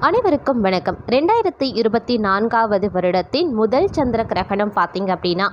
அனைவருக்கும் வணக்கம். ரெண்டாயிரத்தி இருபத்தி நான்காவது வருடத்தின் முதல் சந்திர கிரகணம் பார்த்தீங்க அப்படின்னா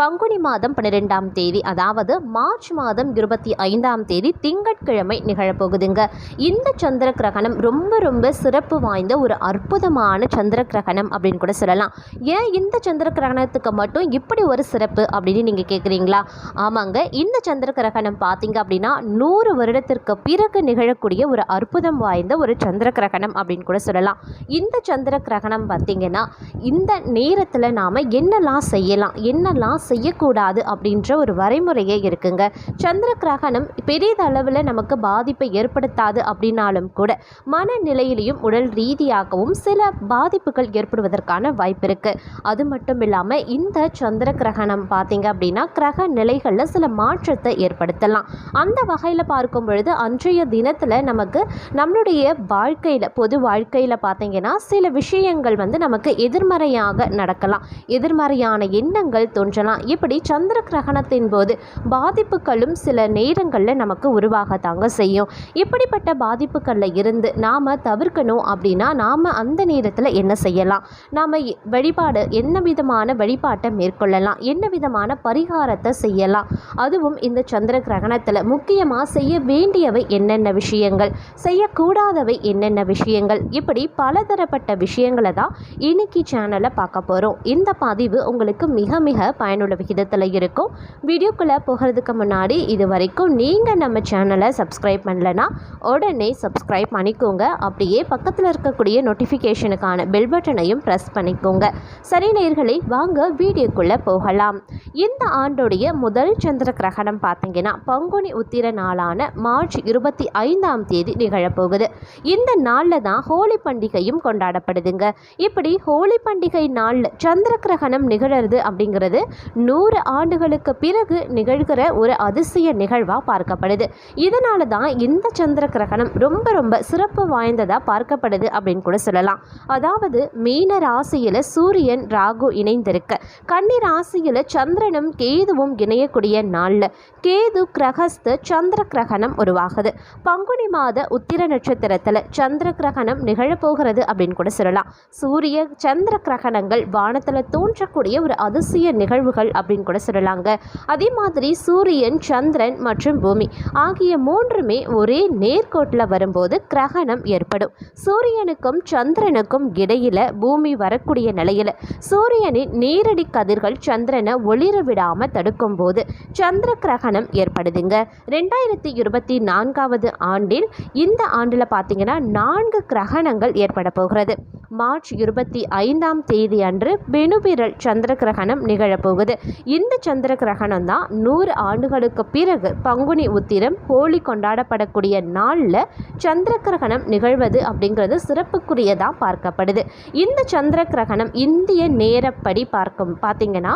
பங்குனி மாதம் பன்னிரெண்டாம் தேதி அதாவது மார்ச் மாதம் இருபத்தி ஐந்தாம் தேதி திங்கட்கிழமை நிகழப்போகுதுங்க. இந்த சந்திர கிரகணம் ரொம்ப ரொம்ப சிறப்பு வாய்ந்த ஒரு அற்புதமான சந்திர கிரகணம் அப்படின்னு கூட சொல்லலாம். ஏன் இந்த சந்திர கிரகணத்துக்கு மட்டும் இப்படி ஒரு சிறப்பு அப்படின்னு நீங்கள் கேட்குறீங்களா ஆமாங்க இந்த சந்திர கிரகணம் பார்த்தீங்க அப்படின்னா நூறு வருடத்திற்கு பிறகு நிகழக்கூடிய ஒரு அற்புதம் வாய்ந்த ஒரு சந்திர கிரகணம் அப்படின்னு கூட சொல்லலாம். இந்த சந்திர கிரகணம் பார்த்தீங்கன்னா இந்த நேரத்தில் நாம் என்னெல்லாம் செய்யலாம் என்னெல்லாம் செய்யக்கூடாது அப்படின்ற ஒரு வரைமுறையே இருக்குங்க. சந்திர கிரகணம் பெரிதளவில் நமக்கு பாதிப்பை ஏற்படுத்தாது அப்படின்னாலும் கூட மனநிலையிலையும் உடல் ரீதியாகவும் சில பாதிப்புகள் ஏற்படுவதற்கான வாய்ப்பு இருக்குது அது மட்டும் இல்லாமல் இந்த சந்திர கிரகணம் பார்த்தீங்க அப்படின்னா கிரக நிலைகளில் சில மாற்றத்தை ஏற்படுத்தலாம். அந்த வகையில் பார்க்கும் பொழுது அன்றைய தினத்தில் நமக்கு நம்மளுடைய வாழ்க்கையில் பொது வாழ்க்கையில் பார்த்தீங்கன்னா சில விஷயங்கள் வந்து நமக்கு எதிர்மறையாக நடக்கலாம். எதிர்மறையான எண்ணங்கள் தோன்றலாம். இப்படி சந்திர கிரகணத்தின் போது பாதிப்புகளும் சில நேரங்களில் நமக்கு உருவாகத்தாங்க செய்யும். இப்படிப்பட்ட பாதிப்புகளில் இருந்து நாம் தவிர்க்கணும் அப்படின்னா நாம் அந்த நேரத்தில் என்ன செய்யலாம்? நாம் வழிபாடு என்ன விதமான வழிபாட்டை மேற்கொள்ளலாம்? என்ன விதமான பரிகாரத்தை செய்யலாம்? அதுவும் இந்த சந்திர கிரகணத்தில் முக்கியமாக செய்ய வேண்டியவை என்னென்ன விஷயங்கள்? செய்யக்கூடாதவை என்னென்ன விஷயங்கள்? இப்படி பலதரப்பட்ட விஷயங்களை தான் இன்னைக்கு சேனலை பார்க்க போகிறோம் இந்த பதிவு உங்களுக்கு மிக மிக பயனுள்ள விகிதத்தில் இருக்கும். வீடியோக்குள்ளே போகிறதுக்கு முன்னாடி இது வரைக்கும் நீங்கள் நம்ம சேனலை சப்ஸ்கிரைப் பண்ணலைன்னா உடனே சப்ஸ்கிரைப் பண்ணிக்கோங்க. அப்படியே பக்கத்தில் இருக்கக்கூடிய நோட்டிஃபிகேஷனுக்கான பெல் பட்டனையும் ப்ரெஸ் பண்ணிக்கோங்க. சரி நேர்களை வாங்க வீடியோக்குள்ளே போகலாம். இந்த ஆண்டுடைய முதல் சந்திர கிரகணம் பார்த்தீங்கன்னா பங்குனி உத்திர நாளான மார்ச் இருபத்தி ஐந்தாம் தேதி நிகழப்போகுது. இந்த நாளில் தான் ஹோலி பண்டிகையும் கொண்டாடப்படுதுங்க. இப்படி ஹோலி பண்டிகை நாளில் சந்திர கிரகணம் நிகழறது அப்படிங்கிறது நூறு ஆண்டுகளுக்கு பிறகு நிகழ்கிற ஒரு அதிசய நிகழ்வாக பார்க்கப்படுது. இதனால தான் இந்த சந்திர கிரகணம் ரொம்ப ரொம்ப சிறப்பு வாய்ந்ததாக பார்க்கப்படுது அப்படின்னு கூட சொல்லலாம். அதாவது மீன ராசியில் சூரியன் ராகு இணைந்திருக்க. கன்னி ராசியில் சந்திரனும் கேதுவும் இணையக்கூடிய நாளில் கேது கிரகஸ்து சந்திர கிரகணம் உருவாகுது. பங்குனி மாத உத்திர நட்சத்திரத்தில் சந்திர கிரகணம் நிகழப்போகிறது அப்படின்னு கூட சொல்லலாம். சூரிய சந்திர கிரகணங்கள் வானத்தில் தோன்றக்கூடிய ஒரு அதிசய நிகழ்வுகள் அப்படின்னு கூட சொல்லலாங்க. அதே மாதிரி சூரியன் சந்திரன் மற்றும் பூமி ஆகிய மூன்றுமே ஒரே நேர்கோட்டில் வரும்போது கிரகணம் ஏற்படும். சூரியனுக்கும் சந்திரனுக்கும் இடையில பூமி வரக்கூடிய நிலையில் சூரியனின் நேரடி கதிர்கள் சந்திரனை ஒளிர விடாமல் தடுக்கும் போது சந்திர கிரகணம் ஏற்படுதுங்க. ரெண்டாயிரத்தி இருபத்தி நான்காவது ஆண்டில் இந்த ஆண்டில் பார்த்தீங்கன்னா நான்கு கிரகணங்கள் ஏற்பட போகிறது. மார்ச் இருபத்தி ஐந்தாம் தேதி அன்று பெனுபிரல் சந்திர கிரகணம் நிகழப்போகுது. இந்த சந்திர கிரகணம் தான் நூறு ஆண்டுகளுக்கு பிறகு பங்குனி உத்திரம் ஹோலி கொண்டாடப்படக்கூடிய நாளில் சந்திர கிரகணம் நிகழ்வது அப்படிங்கிறது சிறப்புக்குரியதாக பார்க்கப்படுது. இந்த சந்திர கிரகணம் இந்திய நேரப்படி பார்க்கும் பார்த்திங்கன்னா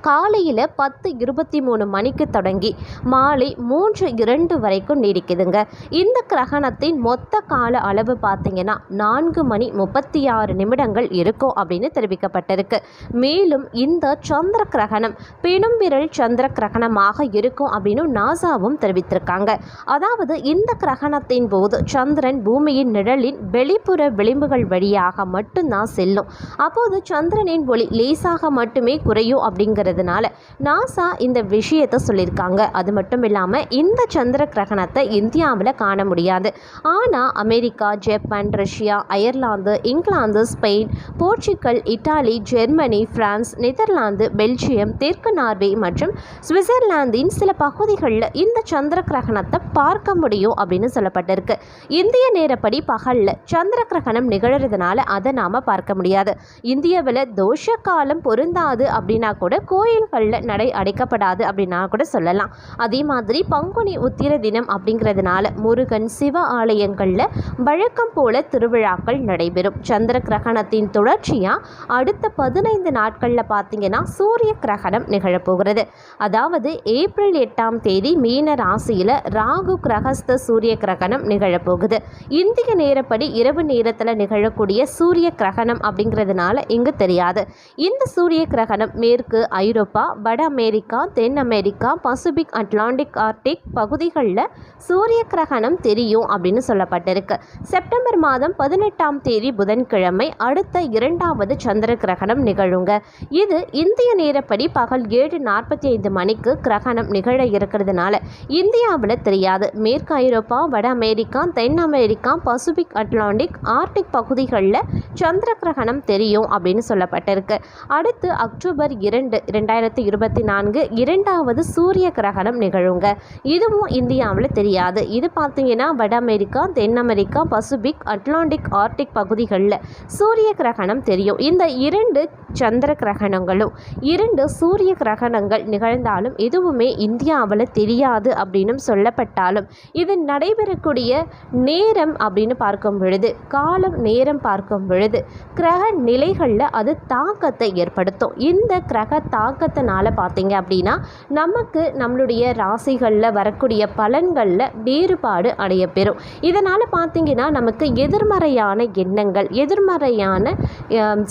காலையில் பத்து இருபத்தி மூணு மணிக்கு தொடங்கி மாலை மூன்று இரண்டு வரைக்கும் நீடிக்குதுங்க. இந்த கிரகணத்தின் மொத்த கால அளவு பார்த்தீங்கன்னா நான்கு மணி முப்பத்தி ஆறு நிமிடங்கள் இருக்கும் அப்படின்னு தெரிவிக்கப்பட்டிருக்கு. மேலும் இந்த சந்திர கிரகணம் பெணும்பிரல் சந்திர கிரகணமாக இருக்கும் அப்படின்னு நாசாவும் தெரிவித்திருக்காங்க. அதாவது இந்த கிரகணத்தின் போது சந்திரன் பூமியின் நிழலின் வெளிப்புற விளிம்புகள் வழியாக மட்டும்தான் செல்லும். அப்போது சந்திரனின் ஒளி லேசாக மட்டுமே குறையும் அப்படிங்கிறதுனால நாசா இந்த விஷயத்தை சொல்லியிருக்காங்க. அது மட்டும் இல்லாமல் இந்த சந்திர கிரகணத்தை இந்தியாவில் காண முடியாது. ஆனால் America Japan Russia Ireland England Spain Portugal Italy Germany France Netherlands Belgium தெற்கு நார்வே மற்றும் சுவிட்சர்லாந்தின் சில பகுதிகளில் இந்த சந்திர கிரகணத்தை பார்க்க முடியும் அப்படின்னு சொல்லப்பட்டிருக்கு. இந்திய நேரப்படி பகலில் சந்திர கிரகணம் நிகழறதுனால அதை நாம் பார்க்க முடியாது. இந்தியாவில் தோஷ காலம் பொருந்தாது அப்படின்னா கூட கோயில்களில் நடை அடைக்கப்படாது அப்படின்னா கூட சொல்லலாம். அதே மாதிரி பங்குனி உத்திர தினம் அப்படிங்கிறதுனால முருகன் சிவ ஆலயங்களில் வழக்கம் போல திருவிழாக்கள் நடைபெறும். சந்திர கிரகணத்தின் தொடர்ச்சியாக அடுத்த பதினைந்து நாட்களில் பார்த்தீங்கன்னா சூரிய கிரகணம் நிகழப்போகிறது. அதாவது ஏப்ரல் எட்டாம் தேதி மீன ராசியில் ராகு கிரகஸ்த சூரிய கிரகணம் நிகழப்போகுது. இந்திய நேரப்படி இரவு நேரத்தில் நிகழக்கூடிய சூரிய கிரகணம் அப்படிங்கிறதுனால இங்கு தெரியாது. இந்த சூரிய கிரகணம் மேற்கு ஐரோப்பா வட அமெரிக்கா தென் அமெரிக்கா பசிபிக் அட்லாண்டிக் ஆர்டிக் பகுதிகளில் சூரிய கிரகணம் தெரியும் அப்படின்னு சொல்லப்பட்டிருக்கு. செப்டம்பர் மாதம் பதினெட்டாம் தேதி புதன்கிழமை அடுத்த இரண்டாவது சந்திர கிரகணம் நிகழுங்க. இது இந்திய நேரப்படி பகல் ஏழு நாற்பத்தி ஐந்து மணிக்கு கிரகணம் நிகழ இருக்கிறதுனால இந்தியாவில் தெரியாது. மேற்கு ஐரோப்பா வட அமெரிக்கா தென் அமெரிக்கா பசிபிக் அட்லாண்டிக் ஆர்டிக் பகுதிகளில் சந்திர கிரகணம் தெரியும் அப்படின்னு சொல்லப்பட்டிருக்கு. அடுத்து அக்டோபர் இரண்டு ரெண்டாயிரத்தி இருபத்தி நான்கு இரண்டாவது சூரிய கிரகணம் நிகழுங்க. இதுவும் இந்தியாவில் தெரியாது. இது பார்த்தீங்கன்னா வட அமெரிக்கா தென் அமெரிக்கா பசிபிக் அட்லாண்டிக் ஆர்டிக் பகுதிகளில் சூரிய கிரகணம் தெரியும். இந்த இரண்டு சந்திர கிரகணங்களும் இரண்டு சூரிய கிரகணங்கள் நிகழ்ந்தாலும் எதுவுமே இந்தியாவில் தெரியாது அப்படின்னு சொல்லப்பட்டாலும் இது நடைபெறக்கூடிய நேரம் அப்படின்னு பார்க்கும் பொழுது காலம் நேரம் பார்க்கும் பொழுது கிரக நிலைகளில் அது தாக்கத்தை ஏற்படுத்தும். இந்த கிரக தாக்கத்தினால பார்த்தீங்க அப்படின்னா நமக்கு நம்மளுடைய ராசிகளில் வரக்கூடிய பலன்களில் வேறுபாடு அடையப்பெறும். இதனால் பார்த்தீங்கன்னா நமக்கு எதிர்மறையான எண்ணங்கள் எதிர்மறையான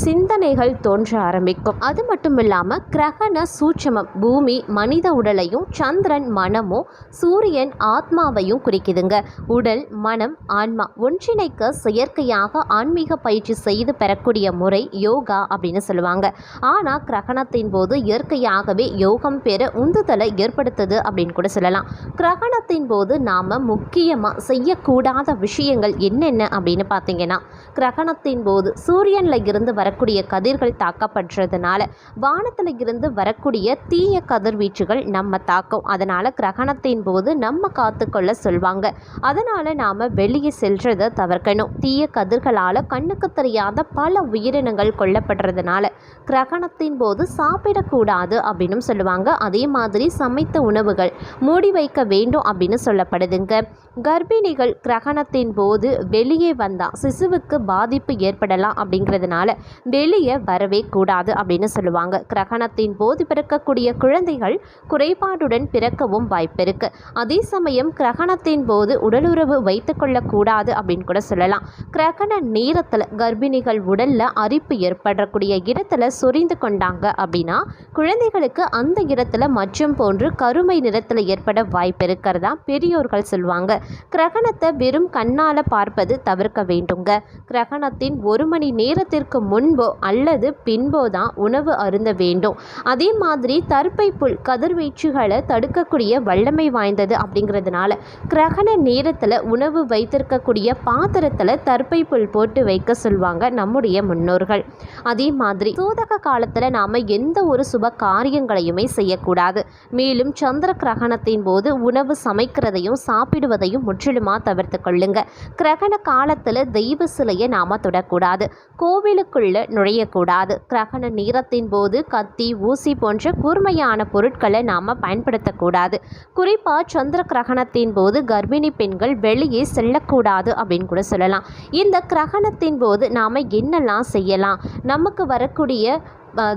சிந்தனைகள் தோன்ற ஆரம்பிக்கும். அது மட்டும் இல்லாமல் கிரகண சூட்சமம் பூமி மனித உடலையும் சந்திரன் மனமும் சூரியன் ஆத்மாவையும் குறிக்குதுங்க. உடல் மனம் ஆன்மா ஒன்றிணைக்க செயற்கையாக ஆன்மீக பயிற்சி செய்து பெறக்கூடிய முறை யோகா அப்படின்னு சொல்லுவாங்க. ஆனால் கிரகணத்தின் போது இயற்கையாகவே யோகம் பெற உந்துதலை ஏற்படுத்துது அப்படின்னு கூட சொல்லலாம். கிரகணத்தின் போது நாம் முக்கியமாக செய்யக்கூடாத விஷயங்கள் என்னென்ன அப்படின்னு பார்த்தீங்கன்னா கிரகணத்தின் போது சூரியனில் இருந்து வரக்கூடிய கதிர்கள் தாக்கப்படுறதுனால வானத்தில் இருந்து வரக்கூடிய தீய கதிர்வீச்சுகள் நம்ம தாக்கும். அதனால் கிரகணத்தின் போது நம்ம காத்துக்கொள்ள சொல்வாங்க. அதனால் நாம் வெளியே செல்றதை தவிர்க்கணும். தீய கதிர்களால் கண்ணுக்கு தெரியாத பல உயிரினங்கள் கொல்லப்படுறதுனால கிரகணத்தின் போது சாப்பிட சாப்பிடக்கூடாது அப்படின்னு சொல்லுவாங்க. அதே மாதிரி சமைத்த உணவுகள் மூடி வைக்க வேண்டும் அப்படின்னு சொல்லப்படுதுங்க. கர்ப்பிணிகள் கிரகணத்தின் போது வெளியே வந்தால் சிசுவுக்கு பாதிப்பு ஏற்படலாம் அப்படிங்கிறதுனால வெளியே வரவே கூடாது அப்படின்னு சொல்லுவாங்க. கிரகணத்தின் போது பிறக்கக்கூடிய குழந்தைகள் குறைபாடுடன் பிறக்கவும் வாய்ப்பு இருக்கு. அதே சமயம் கிரகணத்தின் போது உடலுறவு வைத்துக்கொள்ளக்கூடாது அப்படின்னு கூட சொல்லலாம். கிரகண நேரத்தில் கர்ப்பிணிகள் உடலில் அரிப்பு ஏற்படக்கூடிய இடத்துல சொரிந்து கொண்டாங்க அப்படின்னா குழந்தைகளுக்கு அந்த இடத்துல மச்சம் போன்று கருமை நிறத்தில் ஏற்பட வாய்ப்பு இருக்கிறதா பெரியோர்கள் சொல்லுவாங்க கிரகணத்தை வெறும் கண்ணால் பார்ப்பது தவிர்க்க வேண்டுங்க. கிரகணத்தின் ஒரு மணி நேரத்திற்கு முன்போ அல்லது பின்போ தான் உணவு அருந்த வேண்டும். அதே மாதிரி தற்பை புல் கதிர்வீச்சுகளை தடுக்கக்கூடிய வல்லமை வாய்ந்தது அப்படிங்கிறதுனால கிரகண நேரத்தில் உணவு வைத்திருக்கக்கூடிய பாத்திரத்தில் தற்பை புல் போட்டு வைக்க சொல்லுவாங்க நம்முடைய முன்னோர்கள். அதே மாதிரி சோதக காலத்தில் நாம் எந்த ஒரு சுப காரியங்களையுமே செய்யக்கூடாது. மேலும் சந்திர கிரகணத்தின் போது உணவு சமைக்கிறதையும் சாப்பிடுவதையும் முற்றிலுமாக தவிர்த்து கொள்ளுங்க. கிரகண காலத்தில் தெய்வ சிலையை நாம் தொடக்கூடாது. கோவிலுக்குள்ள நுழையக்கூடாது. கிரகண நேரத்தின் போது கத்தி ஊசி போன்ற கூர்மையான பொருட்களை நாம் பயன்படுத்தக்கூடாது. குறிப்பாக சந்திர கிரகணத்தின் போது கர்ப்பிணி பெண்கள் வெளியே செல்லக்கூடாது அப்படின்னு கூட சொல்லலாம். இந்த கிரகணத்தின் போது நாம் என்னெல்லாம் செய்யலாம்? நமக்கு வரக்கூடிய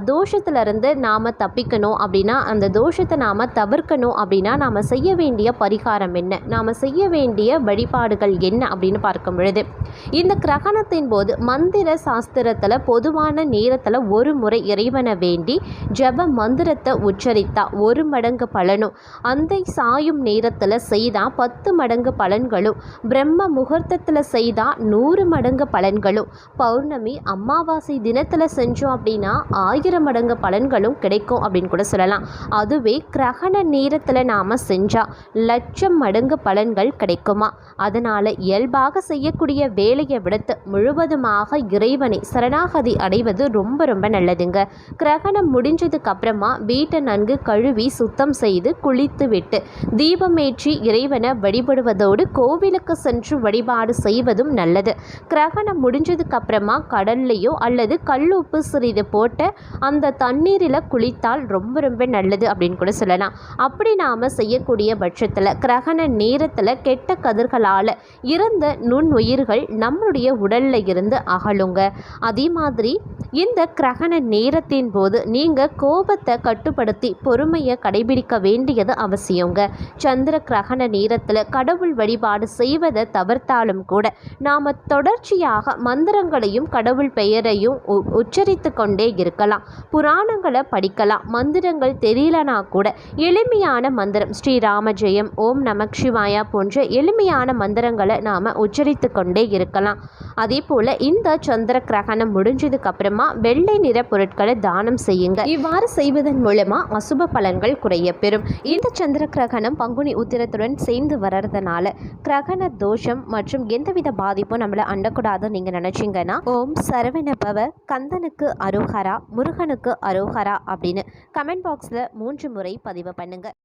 தோஷத்திலிருந்து நாம் தப்பிக்கணும் அப்படின்னா அந்த தோஷத்தை நாம் தவிர்க்கணும் அப்படின்னா நாம் செய்ய வேண்டிய பரிகாரம் என்ன? நாம் செய்ய வேண்டிய வழிபாடுகள் என்ன அப்படின்னு பார்க்கும் பொழுது இந்த கிரகணத்தின் போது மந்திர சாஸ்திரத்தில் பொதுவான நேரத்தில் ஒரு முறை இறைவனை வேண்டி ஜெப மந்திரத்தை உச்சரித்தா ஒரு மடங்கு பலனும் அந்த சாயும் நேரத்தில் செய்தால் பத்து மடங்கு பலன்களும் பிரம்ம முகூர்த்தத்தில் செய்தால் நூறு மடங்கு பலன்களும் பௌர்ணமி அமாவாசை தினத்தில் செஞ்சோம் அப்படின்னா ஆயிரம் மடங்கு பலன்களும் கிடைக்கும் அப்படின்னு கூட சொல்லலாம். அதுவே கிரகண நேரத்தில் நாம் செஞ்சால் லட்சம் மடங்கு பலன்கள் கிடைக்குமா? அதனால் இயல்பாக செய்யக்கூடிய வேலையை விடுத்து முழுவதுமாக இறைவனை சரணாகதி அடைவது ரொம்ப ரொம்ப நல்லதுங்க. கிரகணம் முடிஞ்சதுக்கு அப்புறமா வீட்டை நன்கு கழுவி சுத்தம் செய்து குளித்து விட்டு தீபமேற்றி இறைவனை வழிபடுவதோடு கோவிலுக்கு சென்று வழிபாடு செய்வதும் நல்லது. கிரகணம் முடிஞ்சதுக்கு அப்புறமா கடல்லையோ அல்லது கல் உப்பு சிறிது போட்ட அந்த தண்ணீரில் குளித்தால் ரொம்ப ரொம்ப நல்லது அப்படின்னு கூட சொல்லலாம். அப்படி நாம் செய்யக்கூடிய பட்சத்தில் கிரகண நேரத்தில் கெட்ட கதிர்களால் இறந்த நுண்ணுயிர்கள் நம்மளுடைய உடலில் இருந்து அகலுங்க. அதே மாதிரி இந்த கிரகண நேரத்தின் போது நீங்கள் கோபத்தை கட்டுப்படுத்தி பொறுமையை கடைபிடிக்க வேண்டியது அவசியங்க. சந்திர கிரகண நேரத்தில் கடவுள் வழிபாடு செய்வதை தவிர்த்தாலும் கூட நாம் தொடர்ச்சியாக மந்திரங்களையும் கடவுள் பெயரையும் உ- உச்சரித்து கொண்டே இருக்கலாம். கேட்கலாம் புராணங்களை படிக்கலாம். மந்திரங்கள் தெரியலனா கூட எளிமையான மந்திரம் ஸ்ரீ ராமஜெயம் ஓம் நமக் சிவாயா போன்ற எளிமையான மந்திரங்களை நாம் உச்சரித்து கொண்டே இருக்கலாம். அதே போல் இந்த சந்திர கிரகணம் முடிஞ்சதுக்கு அப்புறமா வெள்ளை நிற பொருட்களை தானம் செய்யுங்க. இவ்வாறு செய்வதன் மூலமா அசுப பலன்கள் குறைய பெறும். இந்த சந்திர கிரகணம் பங்குனி உத்திரத்துடன் சேர்ந்து வர்றதுனால கிரகண தோஷம் மற்றும் எந்தவித பாதிப்பும் நம்மளை அண்டக்கூடாதுன்னு நீங்கள் நினச்சிங்கன்னா ஓம் சரவண பவ கந்தனுக்கு அருகரா முருகனுக்கு அரோகரா அப்படின்னு கமெண்ட் பாக்ஸில் மூன்று முறை பதிவு பண்ணுங்கள்